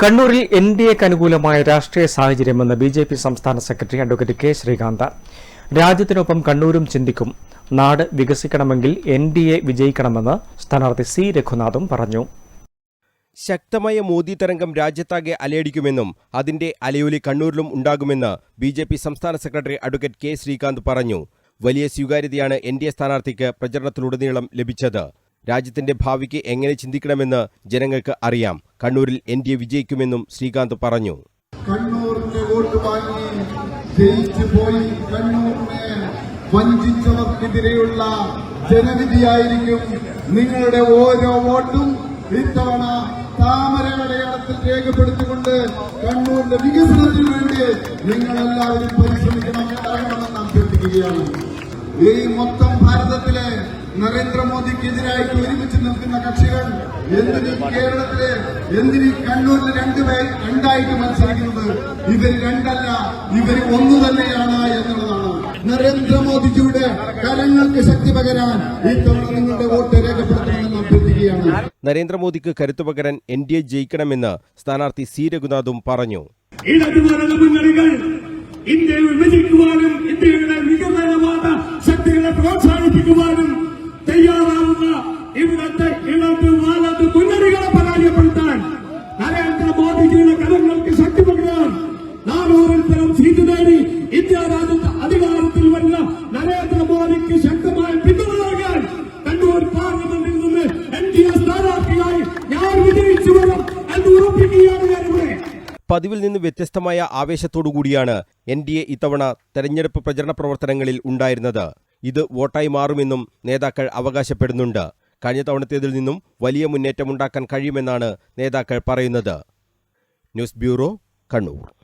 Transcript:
കണ്ണൂരിൽ N D എക്ക് അനുകൂലമായ രാഷ്ട്രീയ സാഹചര്യമെന്ന് ബി ജെ പി സംസ്ഥാന സെക്രട്ടറി അഡ്വക്കേറ്റ് കെ ശ്രീകാന്ത്. രാജ്യത്തിനൊപ്പം കണ്ണൂരും ചിന്തിക്കും. നാട് വികസിക്കണമെങ്കിൽ എൻ ഡി എ വിജയിക്കണമെന്ന് സ്ഥാനാർത്ഥി സി രഘുനാഥും പറഞ്ഞു. ശക്തമായ മോദി തരംഗം രാജ്യത്താകെ അലയടിക്കുമെന്നും അതിന്റെ അലയൊലി കണ്ണൂരിലും ഉണ്ടാകുമെന്ന് ബി ജെ പി സംസ്ഥാന സെക്രട്ടറി അഡ്വക്കേറ്റ് കെ ശ്രീകാന്ത് പറഞ്ഞു. വലിയ സ്വീകാര്യതയാണ് എൻ ഡി എ സ്ഥാനാർത്ഥിക്ക് പ്രചരണത്തിലുടനീളം ലഭിച്ചത്. രാജ്യത്തിന്റെ ഭാവിക്ക് എങ്ങനെ ചിന്തിക്കണമെന്ന് ജനങ്ങൾക്ക് അറിയാം. കണ്ണൂരിൽ എൻ ഡി എ വിജയിക്കുമെന്നും ശ്രീകാന്ത് പറഞ്ഞു. വോട്ട് പോയി കണ്ണൂരിനെ വഞ്ചിച്ചവർക്കെതിരെയുള്ള ജനവിധിയായിരിക്കും നിങ്ങളുടെ ഓരോ വോട്ടും. ഇത്തവണ താമര അടയാളത്തിൽ രേഖപ്പെടുത്തിക്കൊണ്ട് കണ്ണൂരിന്റെ വികസനത്തിന് വേണ്ടി നിങ്ങളെല്ലാവരും പരിശ്രമിക്കണം ഇറങ്ങണമെന്ന് അഭ്യർത്ഥിക്കുകയാണ്. ഈ മൊത്തം ഭാരതത്തിലെ നരേന്ദ്രമോദിക്കെതിരായിട്ട് ഒരുമിച്ച് നിൽക്കുന്ന കക്ഷികൾ എന്തിന് കേരളത്തിലെ എന്തിന് കണ്ണൂരിൽ രണ്ടുപേർ രണ്ടായിട്ട് മത്സരിക്കുന്നത്? ഇവർ രണ്ടല്ല ഇവർ ഒന്നു തന്നെയാണ് എന്നുള്ളതാണ്. നരേന്ദ്രമോദിജിയുടെ കരങ്ങൾക്ക് ശക്തി പകരാൻ ഇത്തവണ നിങ്ങളുടെ വോട്ട് രേഖപ്പെടുത്തണമെന്ന് അഭ്യർത്ഥിക്കുകയാണ്. നരേന്ദ്രമോദിക്ക് കരുത്തു പകരാൻ എൻ ഡി എ ജയിക്കണമെന്ന് സ്ഥാനാർത്ഥി സി രഘുനാഥും പറഞ്ഞു. ഇന്ത്യയെ വിഭജിക്കുവാനും ഇന്ത്യയുടെ വികസനവാദ ശക്തികളെ പ്രോത്സാഹിപ്പിക്കുവാനും തയ്യാറാവുന്ന ഇവിടത്തെ ഇടത് വാലത് മുന്നണികളെ പരാജയപ്പെടുത്താൻ നരേന്ദ്രമോദിജിയുടെ കരങ്ങൾക്ക് ശക്തി പകരാൻ പരം സീറ്റ് നേടി ഇന്ത്യ രാജ്യത്ത് അധികാരത്തിൽ വരുന്ന നരേന്ദ്രമോദിക്ക് ശക്തമായ പിന്തുണ നൽകാൻ കണ്ണൂർ പാർലമെന്റിൽ നിന്ന് എൻ ഡി എ സ്ഥാനാർത്ഥിയായി ഞാൻ വിജയിച്ചു വരും എന്ന് ഉറപ്പിക്കുകയാണ് ഞാനിവിടെ. പതിവിൽ നിന്ന് വ്യത്യസ്തമായ ആവേശത്തോടുകൂടിയാണ് എൻ ഡി എ ഇത്തവണ തെരഞ്ഞെടുപ്പ് പ്രചരണ പ്രവർത്തനങ്ങളിൽ ഉണ്ടായിരുന്നത്. ഇത് വോട്ടായി മാറുമെന്നും നേതാക്കൾ അവകാശപ്പെടുന്നുണ്ട്. കഴിഞ്ഞ തവണത്തേതിൽ നിന്നും വലിയ മുന്നേറ്റമുണ്ടാക്കാൻ കഴിയുമെന്നാണ് നേതാക്കൾ പറയുന്നത്. News bureau Kannur.